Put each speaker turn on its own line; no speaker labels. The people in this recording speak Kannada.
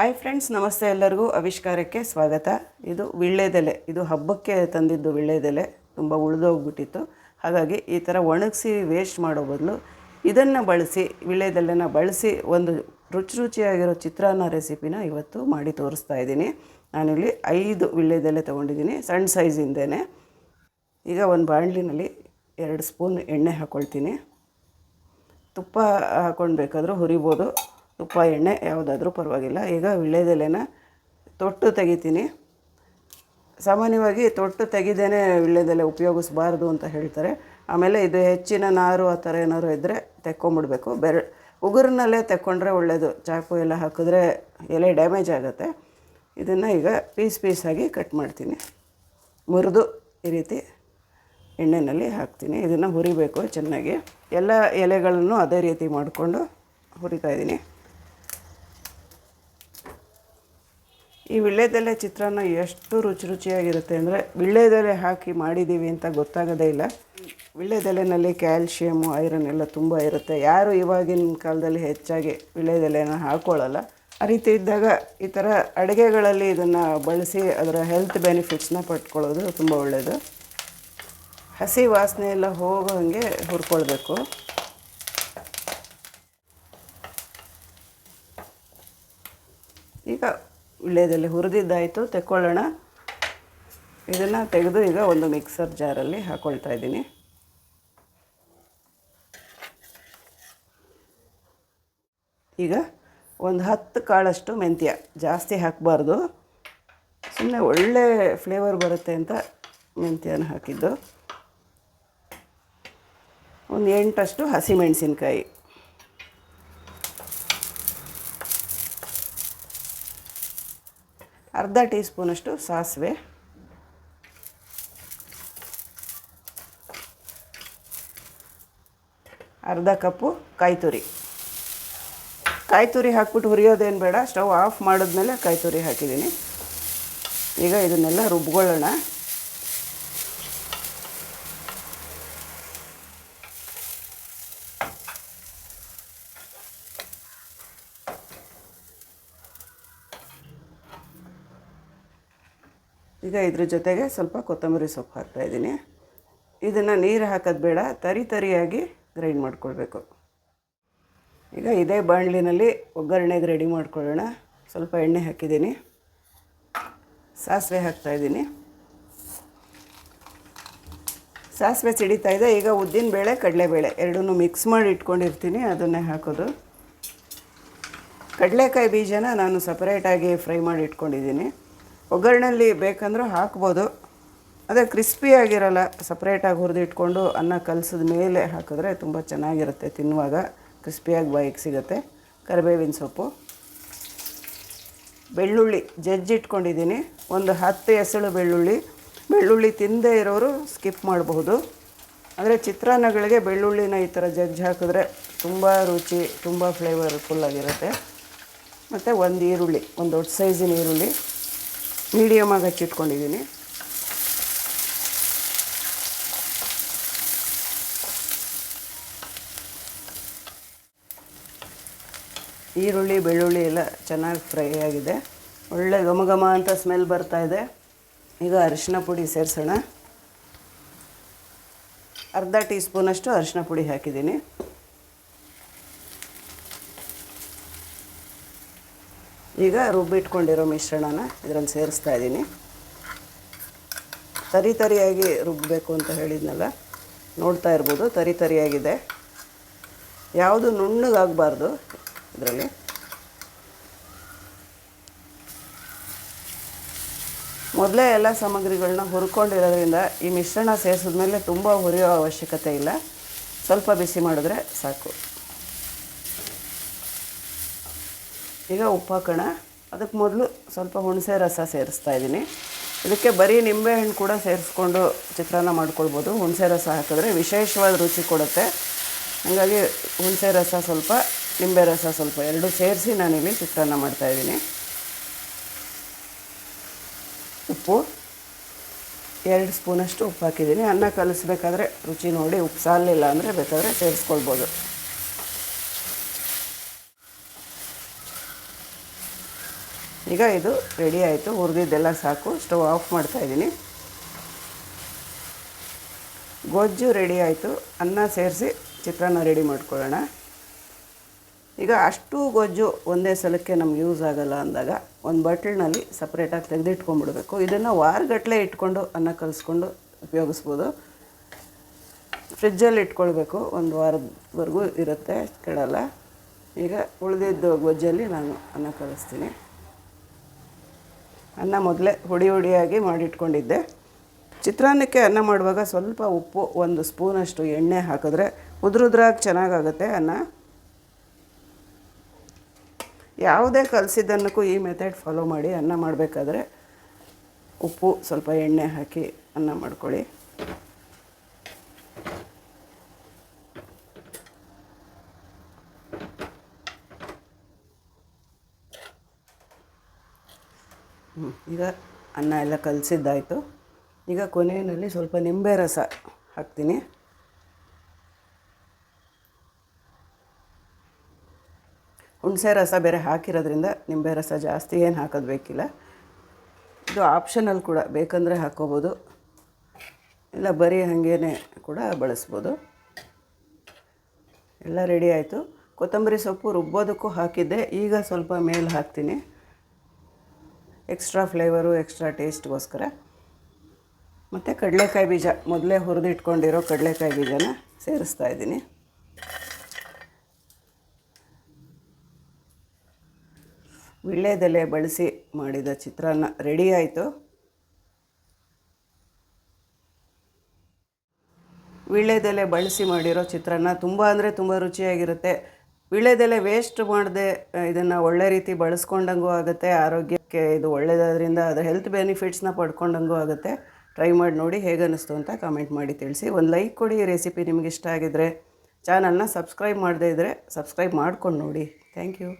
ಹಾಯ್ ಫ್ರೆಂಡ್ಸ್ ನಮಸ್ತೆ ಎಲ್ಲರಿಗೂ. ಆವಿಷ್ಕಾರಕ್ಕೆ ಸ್ವಾಗತ. ಇದು ವಿಳ್ಳೆದೆಲೆ. ಇದು ಹಬ್ಬಕ್ಕೆ ತಂದಿದ್ದು ವಿಳ್ಳೆದೆಲೆ. ತುಂಬ ಉಳಿದೋಗ್ಬಿಟ್ಟಿತ್ತು. ಹಾಗಾಗಿ ಈ ಥರ ಒಣಗಿಸಿ ವೇಸ್ಟ್ ಮಾಡೋ ಬದಲು ಇದನ್ನು ಬಳಸಿ, ವಿಳ್ಳೆದೆಲೆನ ಬಳಸಿ ಒಂದು ರುಚಿ ರುಚಿಯಾಗಿರೋ ಚಿತ್ರಾನ್ನ ರೆಸಿಪಿನ ಇವತ್ತು ಮಾಡಿ ತೋರಿಸ್ತಾ ಇದ್ದೀನಿ. ನಾನಿಲ್ಲಿ ಐದು ವಿಳ್ಳೆದೆಲೆ ತೊಗೊಂಡಿದ್ದೀನಿ. ಸಣ್ಣ ಸೈಜಿಂದೇನೆ ಈಗ ಒಂದು ಬಾಣಲಿನಲ್ಲಿ ಎರಡು ಸ್ಪೂನ್ ಎಣ್ಣೆ ಹಾಕ್ಕೊಳ್ತೀನಿ ತುಪ್ಪ ಹಾಕ್ಕೊಂಡು ಬೇಕಾದರೂ ಹುರಿಬೋದು. ತುಪ್ಪ, ಎಣ್ಣೆ ಯಾವುದಾದ್ರೂ ಪರವಾಗಿಲ್ಲ. ಈಗ ವೀಳ್ಯದೆಲೆನ ತೊಟ್ಟು ತೆಗಿತೀನಿ. ಸಾಮಾನ್ಯವಾಗಿ ತೊಟ್ಟು ತೆಗಿದೇನೆ ವೀಳ್ಯದೆಲೆ ಉಪಯೋಗಿಸ್ಬಾರ್ದು ಅಂತ ಹೇಳ್ತಾರೆ. ಆಮೇಲೆ ಇದು ಹೆಚ್ಚಿನ ನಾರು ಆ ಥರ ಏನಾದ್ರು ಇದ್ದರೆ ತೆಕ್ಕೊಂಬಿಡ್ಬೇಕು. ಬೆರ, ಉಗುರಿನಲ್ಲೇ ತೆಕ್ಕೊಂಡ್ರೆ ಒಳ್ಳೆಯದು ಚಾಕು ಎಲ್ಲ ಹಾಕಿದ್ರೆ ಎಲೆ ಡ್ಯಾಮೇಜ್ ಆಗುತ್ತೆ. ಇದನ್ನು ಈಗ ಪೀಸ್ ಪೀಸಾಗಿ ಕಟ್ ಮಾಡ್ತೀನಿ. ಮುರಿದು ಈ ರೀತಿ ಎಣ್ಣೆಯಲ್ಲಿ ಹಾಕ್ತೀನಿ. ಇದನ್ನು ಹುರಿಬೇಕು ಚೆನ್ನಾಗಿ. ಎಲ್ಲ ಎಲೆಗಳನ್ನು ಅದೇ ರೀತಿ ಮಾಡಿಕೊಂಡು ಹುರಿತಾ ಇದ್ದೀನಿ. ಈ ವಿಳ್ಳೆದೆಲೆ ಚಿತ್ರಾನ್ನ ಎಷ್ಟು ರುಚಿ ರುಚಿಯಾಗಿರುತ್ತೆ ಅಂದರೆ ವಿಳ್ಳೆದೆಲೆ ಹಾಕಿ ಮಾಡಿದ್ದೀವಿ ಅಂತ ಗೊತ್ತಾಗೋದೇ ಇಲ್ಲ. ವಿಳ್ಳೆದೆಲೆನಲ್ಲಿ ಕ್ಯಾಲ್ಶಿಯಮು, ಐರನ್ ಎಲ್ಲ ತುಂಬ ಇರುತ್ತೆ. ಯಾರು ಇವಾಗಿನ ಕಾಲದಲ್ಲಿ ಹೆಚ್ಚಾಗಿ ವಿಳ್ಳೆದೆಲೆನ ಹಾಕ್ಕೊಳ್ಳಲ್ಲ ಆ ರೀತಿ ಇದ್ದಾಗ ಈ ಥರ ಅಡುಗೆಗಳಲ್ಲಿ ಇದನ್ನು ಬಳಸಿ ಅದರ ಹೆಲ್ತ್ ಬೆನಿಫಿಟ್ಸ್ನ ಪಟ್ಕೊಳ್ಳೋದು ತುಂಬ ಒಳ್ಳೆಯದು ಹಸಿ ವಾಸನೆ ಎಲ್ಲ ಹೋಗೋ ಹಾಗೆ ಹುರ್ಕೊಳ್ಬೇಕು ಈಗ ವಿಳ್ಯದಲ್ಲಿ ಹುರಿದಿದ್ದಾಯಿತು, ತೆಕ್ಕೊಳ್ಳೋಣ. ಇದನ್ನು ತೆಗೆದು ಈಗ ಒಂದು ಮಿಕ್ಸರ್ ಜಾರಲ್ಲಿ ಹಾಕ್ಕೊಳ್ತಾ ಇದ್ದೀನಿ. ಈಗ ಒಂದು ಹತ್ತು ಕಾಳಷ್ಟು ಮೆಂತ್ಯ ಜಾಸ್ತಿ ಹಾಕಬಾರ್ದು. ಸುಮ್ಮನೆ ಒಳ್ಳೆ ಫ್ಲೇವರ್ ಬರುತ್ತೆ ಅಂತ ಮೆಂತ್ಯನ ಹಾಕಿದ್ದು. ಒಂದು ಎಂಟಷ್ಟು ಹಸಿಮೆಣಸಿನ್ಕಾಯಿ. ಅರ್ಧ ಟೀ ಸ್ಪೂನಷ್ಟು ಸಾಸಿವೆ. ಅರ್ಧ ಕಪ್ಪು ಕಾಯಿ ತುರಿ ಕಾಯಿ ತುರಿ ಹಾಕ್ಬಿಟ್ಟು ಹುರಿಯೋದೇನು ಬೇಡ, ಸ್ಟವ್ ಆಫ್ ಮಾಡಿದ್ಮೇಲೆ ಕಾಯಿ ತುರಿ ಹಾಕಿದ್ದೀನಿ. ಈಗ ಇದನ್ನೆಲ್ಲ ರುಬ್ಕೊಳ್ಳೋಣ. ಈಗ ಇದ್ರ ಜೊತೆಗೆ ಸ್ವಲ್ಪ ಕೊತ್ತಂಬರಿ ಸೊಪ್ಪು ಹಾಕ್ತಾಯಿದ್ದೀನಿ ಇದನ್ನು ನೀರು ಹಾಕೋದು ಬೇಡ, ತರಿ ತರಿಯಾಗಿ ಗ್ರೈಂಡ್ ಮಾಡಿಕೊಳ್ಬೇಕು. ಈಗ ಇದೇ ಬಾಣಲಿನಲ್ಲಿ ಒಗ್ಗರಣೆಗೆ ರೆಡಿ ಮಾಡ್ಕೊಳ್ಳೋಣ. ಸ್ವಲ್ಪ ಎಣ್ಣೆ ಹಾಕಿದ್ದೀನಿ. ಸಾಸಿವೆ ಹಾಕ್ತಾಯಿದ್ದೀನಿ ಸಾಸಿವೆ ಸಿಡಿತಾ ಇದೆ. ಈಗ ಉದ್ದಿನಬೇಳೆ ಕಡಲೆಬೇಳೆ ಎರಡನ್ನೂ ಮಿಕ್ಸ್ ಮಾಡಿ ಇಟ್ಕೊಂಡಿರ್ತೀನಿ, ಅದನ್ನೇ ಹಾಕೋದು. ಕಡಲೆಕಾಯಿ ಬೀಜನ ನಾನು ಸಪ್ರೇಟಾಗಿ ಫ್ರೈ ಮಾಡಿ ಇಟ್ಕೊಂಡಿದ್ದೀನಿ. ಒಗ್ಗರಣೆಯಲ್ಲಿ ಬೇಕಂದರೂ ಹಾಕ್ಬೋದು. ಅದೇ ಕ್ರಿಸ್ಪಿಯಾಗಿರಲ್ಲ ಸಪ್ರೇಟಾಗಿ ಹುರಿದಿಟ್ಕೊಂಡು ಅನ್ನ ಕಲಸಿದ ಮೇಲೆ ಹಾಕಿದ್ರೆ ತುಂಬ ಚೆನ್ನಾಗಿರುತ್ತೆ ತಿನ್ನುವಾಗ. ಕ್ರಿಸ್ಪಿಯಾಗಿ ಬಾಯಿಗೆ ಸಿಗುತ್ತೆ. ಕರಿಬೇವಿನ ಸೊಪ್ಪು. ಬೆಳ್ಳುಳ್ಳಿ ಜಜ್ಜಿಟ್ಕೊಂಡಿದ್ದೀನಿ ಒಂದು ಹತ್ತು ಎಸಳು ಬೆಳ್ಳುಳ್ಳಿ. ಬೆಳ್ಳುಳ್ಳಿ ತಿನ್ನದೇ ಇರೋರು ಸ್ಕಿಪ್ ಮಾಡಬಹುದು. ಅಂದರೆ ಚಿತ್ರಾನ್ನಗಳಿಗೆ ಬೆಳ್ಳುಳ್ಳಿನ ಈ ಥರ ಜಜ್ಜಿ ಹಾಕಿದ್ರೆ ತುಂಬ ರುಚಿ, ತುಂಬ ಫ್ಲೇವರ್ಫುಲ್ಲಾಗಿರುತ್ತೆ ಮತ್ತು ಒಂದು ಈರುಳ್ಳಿ, ಒಂದು ದೊಡ್ಡ ಸೈಜಿನ ಈರುಳ್ಳಿ. ಮೀಡಿಯಮಾಗಿ ಹಚ್ಚಿಟ್ಕೊಂಡಿದ್ದೀನಿ ಈರುಳ್ಳಿ, ಬೆಳ್ಳುಳ್ಳಿ ಎಲ್ಲ ಚೆನ್ನಾಗಿ ಫ್ರೈ ಆಗಿದೆ. ಒಳ್ಳೆ ಘಮ ಘಮ ಅಂತ ಸ್ಮೆಲ್ ಬರ್ತಾ ಇದೆ. ಈಗ ಅರಿಶಿನ ಪುಡಿ ಸೇರಿಸೋಣ. ಅರ್ಧ ಟೀ ಸ್ಪೂನಷ್ಟು ಅರಿಶಿನ ಪುಡಿ ಹಾಕಿದ್ದೀನಿ. ಈಗ ರುಬ್ಬಿಟ್ಕೊಂಡಿರೋ ಮಿಶ್ರಣನ ಇದರಲ್ಲಿ ಸೇರಿಸ್ತಾ ಇದ್ದೀನಿ. ತರಿ ತರಿಯಾಗಿ ರುಬ್ಬಬೇಕು ಅಂತ ಹೇಳಿದ್ನಲ್ಲ, ನೋಡ್ತಾ ಇರ್ಬೋದು, ತರಿ ತರಿಯಾಗಿದೆ. ಯಾವುದು ನುಣ್ಣಗಾಗಬಾರ್ದು ಇದರಲ್ಲಿ. ಮೊದಲೇ ಎಲ್ಲ ಸಾಮಗ್ರಿಗಳನ್ನ ಹುರ್ಕೊಂಡಿರೋದ್ರಿಂದ ಈ ಮಿಶ್ರಣ ಸೇರಿಸಿದ ಮೇಲೆ ತುಂಬ ಹುರಿಯೋ ಅವಶ್ಯಕತೆ ಇಲ್ಲ. ಸ್ವಲ್ಪ ಬಿಸಿ ಮಾಡಿದ್ರೆ ಸಾಕು. ಈಗ ಉಪ್ಪು ಹಾಕೋಣ ಅದಕ್ಕೆ ಮೊದಲು ಸ್ವಲ್ಪ ಹುಣಸೆ ರಸ ಸೇರಿಸ್ತಾ ಇದ್ದೀನಿ. ಇದಕ್ಕೆ ಬರೀ ನಿಂಬೆಹಣ್ಣು ಕೂಡ ಸೇರಿಸ್ಕೊಂಡು ಚಿತ್ರಾನ್ನ ಮಾಡ್ಕೊಳ್ಬೋದು. ಹುಣಸೆ ರಸ ಹಾಕಿದ್ರೆ ವಿಶೇಷವಾದ ರುಚಿ ಕೊಡುತ್ತೆ. ಹಾಗಾಗಿ ಹುಣಸೆ ರಸ ಸ್ವಲ್ಪ, ನಿಂಬೆ ರಸ ಸ್ವಲ್ಪ ಎರಡೂ ಸೇರಿಸಿ ನಾನಿಲ್ಲಿ ಚಿತ್ರಾನ್ನ ಮಾಡ್ತಾಯಿದ್ದೀನಿ ಉಪ್ಪು. ಎರಡು ಸ್ಪೂನಷ್ಟು ಉಪ್ಪು ಹಾಕಿದ್ದೀನಿ. ಅನ್ನ ಕಲಿಸ್ಬೇಕಾದ್ರೆ ರುಚಿ ನೋಡಿ ಉಪ್ಪು ಸಾಲಿಲ್ಲ ಅಂದರೆ ಬೇಕಾದರೆ ಸೇರಿಸ್ಕೊಳ್ಬೋದು. ಈಗ ಇದು ರೆಡಿ ಆಯಿತು. ಹುರಿದಿದ್ದೆಲ್ಲ ಸಾಕು. ಸ್ಟವ್ ಆಫ್ ಮಾಡ್ತಾಯಿದ್ದೀನಿ ಗೊಜ್ಜು ರೆಡಿ ಆಯಿತು. ಅನ್ನ ಸೇರಿಸಿ ಚಿತ್ರಾನ್ನ ರೆಡಿ ಮಾಡ್ಕೊಳ್ಳೋಣ. ಈಗ ಅಷ್ಟು ಗೊಜ್ಜು ಒಂದೇ ಸಲಕ್ಕೆ ನಮ್ಗೆ ಯೂಸ್ ಆಗೋಲ್ಲ ಅಂದಾಗ ಒಂದು ಬಟ್ಲಿನಲ್ಲಿ ಸಪ್ರೇಟಾಗಿ ತೆಗೆದಿಟ್ಕೊಂಡ್ಬಿಡ್ಬೇಕು. ಇದನ್ನು ವಾರಗಟ್ಟಲೆ ಇಟ್ಕೊಂಡು ಅನ್ನ ಕಲಿಸ್ಕೊಂಡು ಉಪಯೋಗಿಸ್ಬೋದು. ಫ್ರಿಜ್ಜಲ್ಲಿ ಇಟ್ಕೊಳ್ಬೇಕು. ಒಂದು ವಾರದವರೆಗೂ ಇರುತ್ತೆ. ಕೆಡಲ್ಲ. ಈಗ ಉಳಿದಿದ್ದು ಗೊಜ್ಜಲ್ಲಿ ನಾನು ಅನ್ನ ಕಲಿಸ್ತೀನಿ. ಅನ್ನ ಮೊದಲೇ ಹುಡಿ ಹುಡಿಯಾಗಿ ಮಾಡಿಟ್ಕೊಂಡಿದ್ದೆ. ಚಿತ್ರಾನ್ನಕ್ಕೆ ಅನ್ನ ಮಾಡುವಾಗ ಸ್ವಲ್ಪ ಉಪ್ಪು, ಒಂದು ಸ್ಪೂನಷ್ಟು ಎಣ್ಣೆ ಹಾಕಿದ್ರೆ ಉದ್ರುದ್ರಾಗಿ ಚೆನ್ನಾಗಾಗುತ್ತೆ ಅನ್ನ. ಯಾವುದೇ ಕಲಸಿದ್ದನ್ನಕ್ಕೂ ಈ ಮೆಥಡ್ ಫಾಲೋ ಮಾಡಿ ಅನ್ನ ಮಾಡಬೇಕಾದ್ರೆ ಉಪ್ಪು, ಸ್ವಲ್ಪ ಎಣ್ಣೆ ಹಾಕಿ ಅನ್ನ ಮಾಡ್ಕೊಳ್ಳಿ. ಹ್ಮ್, ಈಗ ಅನ್ನ ಎಲ್ಲ ಕಲಸಿದ್ದಾಯಿತು. ಈಗ ಕೊನೆಯಲ್ಲಿ ಸ್ವಲ್ಪ ನಿಂಬೆ ರಸ ಹಾಕ್ತೀನಿ. ಹುಣಸೆ ರಸ ಬೇರೆ ಹಾಕಿರೋದ್ರಿಂದ ನಿಂಬೆ ರಸ ಜಾಸ್ತಿ ಏನು ಹಾಕೋದು ಬೇಕಿಲ್ಲ. ಇದು ಆಪ್ಷನಲ್ ಕೂಡ ಬೇಕಂದರೆ ಹಾಕ್ಕೋಬೋದು ಇಲ್ಲ ಬರೀ ಹಾಗೇನೆ ಕೂಡ ಬಳಸ್ಬೋದು. ಎಲ್ಲ ರೆಡಿ ಆಯಿತು. ಕೊತ್ತಂಬರಿ ಸೊಪ್ಪು ರುಬ್ಬೋದಕ್ಕೂ ಹಾಕಿದ್ದೆ. ಈಗ ಸ್ವಲ್ಪ ಮೇಲೆ ಹಾಕ್ತೀನಿ. ಎಕ್ಸ್ಟ್ರಾ ಫ್ಲೇವರು, ಎಕ್ಸ್ಟ್ರಾ ಟೇಸ್ಟ್ಗೋಸ್ಕರ. ಮತ್ತು ಕಡಲೆಕಾಯಿ ಬೀಜ, ಮೊದಲೇ ಹುರಿದಿಟ್ಕೊಂಡಿರೋ ಕಡಲೆಕಾಯಿ ಬೀಜನ ಸೇರಿಸ್ತಾ ಇದ್ದೀನಿ. ವಿಳ್ಳೆದೆಲೆ ಬಳಸಿ ಮಾಡಿದ ಚಿತ್ರಾನ್ನ ರೆಡಿ ಆಯಿತು. ವೀಳ್ಯದೆಲೆ ಬಳಸಿ ಮಾಡಿರೋ ಚಿತ್ರಾನ್ನ ತುಂಬ ಅಂದರೆ ತುಂಬ ರುಚಿಯಾಗಿರುತ್ತೆ. ವೀಳ್ಯದೆಲೆ ವೇಸ್ಟ್ ಮಾಡದೆ, ಇದನ್ನು ಒಳ್ಳೆ ರೀತಿ ಬಳಸ್ಕೊಂಡಂಗೂ ಆಗುತ್ತೆ ಆರೋಗ್ಯಕ್ಕೆ ಇದು ಒಳ್ಳೆಯದಾದ್ರಿಂದ ಅದರ ಹೆಲ್ತ್ ಬೆನಿಫಿಟ್ಸ್ನ ಪಡ್ಕೊಂಡಂಗೂ ಆಗುತ್ತೆ. ಟ್ರೈ ಮಾಡಿ ನೋಡಿ ಹೇಗೆ ಅನ್ನಿಸ್ತು ಅಂತ ಕಾಮೆಂಟ್ ಮಾಡಿ ತಿಳಿಸಿ. ಒಂದು ಲೈಕ್ ಕೊಡಿ ಈ ರೆಸಿಪಿ ನಿಮಗೆ ಇಷ್ಟ ಆಗಿದ್ದರೆ ಚಾನಲ್ನ ಸಬ್ಸ್ಕ್ರೈಬ್ ಮಾಡದೇ ಇದ್ದರೆ ಸಬ್ಸ್ಕ್ರೈಬ್ ಮಾಡ್ಕೊಂಡು ನೋಡಿ. Thank you